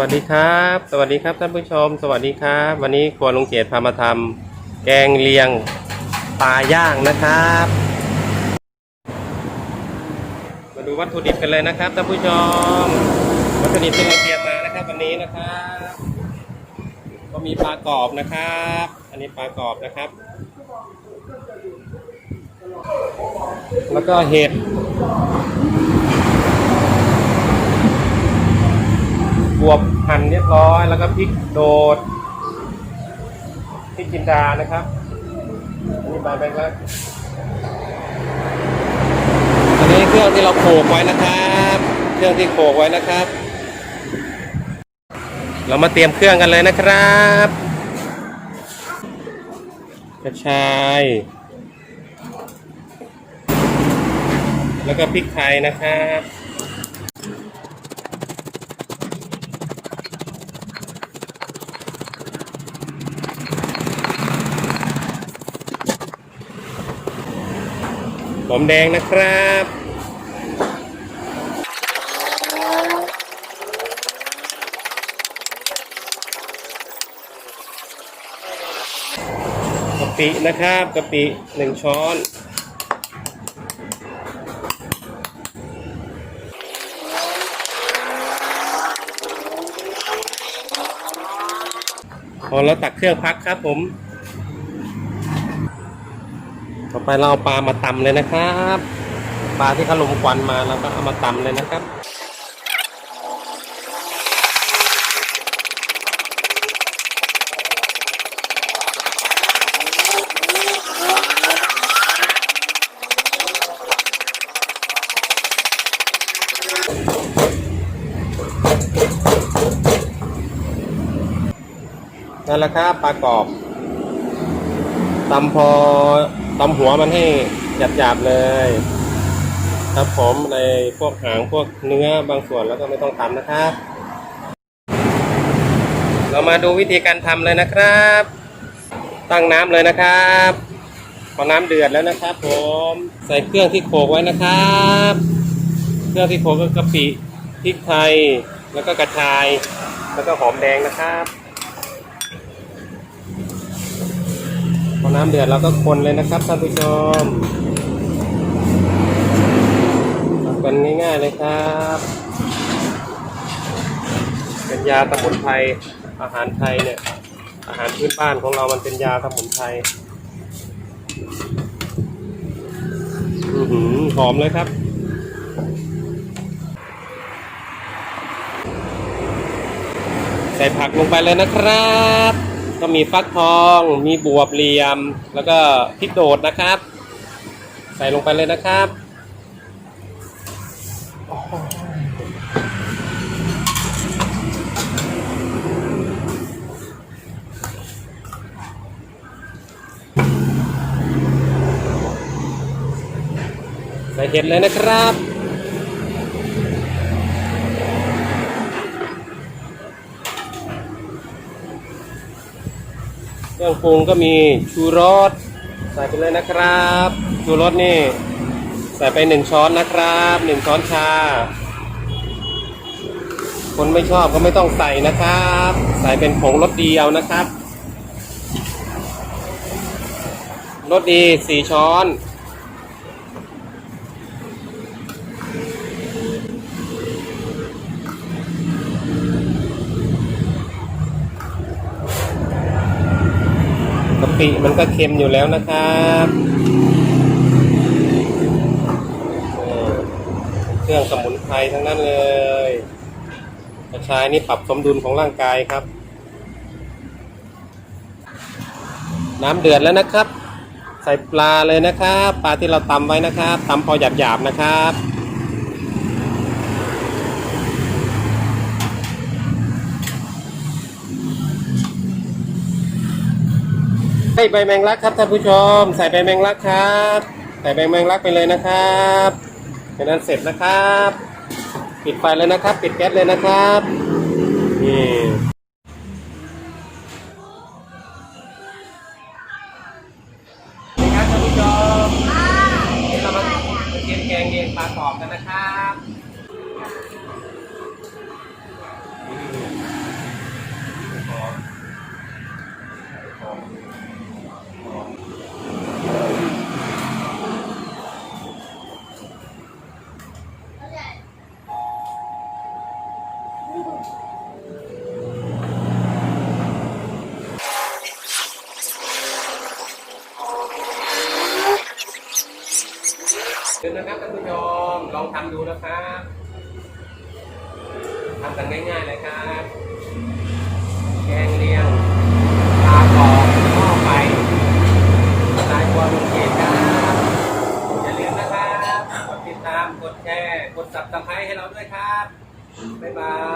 วัสดีครับ สวัสดีครับท่านผู้ชม สวัสดีครับ วันนี้ครัวลุงเกดพามาทำแกงเลียงปลาย่างนะครับ มาดูวัตถุดิบกันเลยนะครับท่านผู้ชม วัตถุดิบที่เราเตรียมมานะครับ วันนี้นะครับ ก็มีปลากรอบนะครับ อันนี้ปลากรอบนะครับ แล้วก็เห็ด บวบหั่นเรียบร้อย แล้วก็พริกโดดพริกจินดานะครับอันนี้ใบแบงค์แล้วอันนี้เครื่องที่เราโขลกไว้นะครับ เครื่องที่โขลกไว้นะครับ เรามาเตรียมเครื่องกันเลยนะครับกระชาย แล้วก็พริกไทยนะครับ หอมแดงนะครับกะปินะครับกะปิหนึ่งช้อนพอแล้วตักเครื่องพักครับผม ต่อไปเราเอาปลามาตำเลยนะครับ ปลาที่เขาลมควันมาเราก็เอามาตำเลยนะครับนั่นแหละครับปลากรอบตำพอ ตำหัวมันให้หยาบๆเลย ครับผมในพวกหางพวกเนื้อบางส่วนแล้วก็ไม่ต้องตำนะครับ เรามาดูวิธีการทำเลยนะครับ ตั้งน้ำเลยนะครับพอน้ำเดือดแล้วนะครับ ผมใส่เครื่องที่โขลกไว้นะครับ เครื่องที่โขลกก็กะปิพริกไทยแล้วก็กระชาย แล้วก็หอมแดงนะครับ พอน้ำเดือดเราก็คนเลยนะครับท่านผู้ชมทำกันง่ายๆเลยครับ เป็นยาสมุนไพรอาหารไทยเนี่ย อาหารพื้นบ้านของเรามันเป็นยาสมุนไพรอือหือหอมเลยครับใส่ผักลงไปเลยนะครับ ก็มีฟักทอง มีบวบเหลี่ยม แล้วก็พริกโดดนะครับ ใส่ลงไปเลยนะครับใส่เห็ดเลยนะครับ เครื่องปรุงก็มีชูรสใส่ไปเลยนะครับ ชูรสนี่ ใส่ไปหนึ่งช้อนนะครับหนึ่งช้อนชา คนไม่ชอบก็ไม่ต้องใส่นะครับ ใส่เป็นผงรสเดียวนะครับรสดีสี่ช้อน ปิมันก็เค็มอยู่แล้วนะครับเครื่องสมุนไพรทั้งนั้นเลยกระชายนี่ปรับสมดุลของร่างกายครับ น้ำเดือดแล้วนะครับ ใส่ปลาเลยนะครับ ปลาที่เราตำไว้นะครับตำพอหยาบๆนะครับ ใส่ใบแมงลักครับท่านผู้ชม ใส่ใบแมงลักครับ ใส่ใบแมงลักไปเลยนะครับเป็นนั้นเสร็จนะครับ ปิดไฟเลยนะครับ ปิดแก๊สเลยนะครับนี่ครับท่านผู้ชมเรามาเตรียมแกงเลียงปลากรอบกันนะครับ ดูนะครับท่านผู้ชมลองทำดูนะครับทำกันง่ายๆเลยครับแกงเลี้ยงปลากรอบหม้อไฟลายบัวลุงเกศครับอย่าลืมนะครับกดติดตามกดแชร์กดสับตะไคร้ให้เราด้วยครับบ๊ายบาย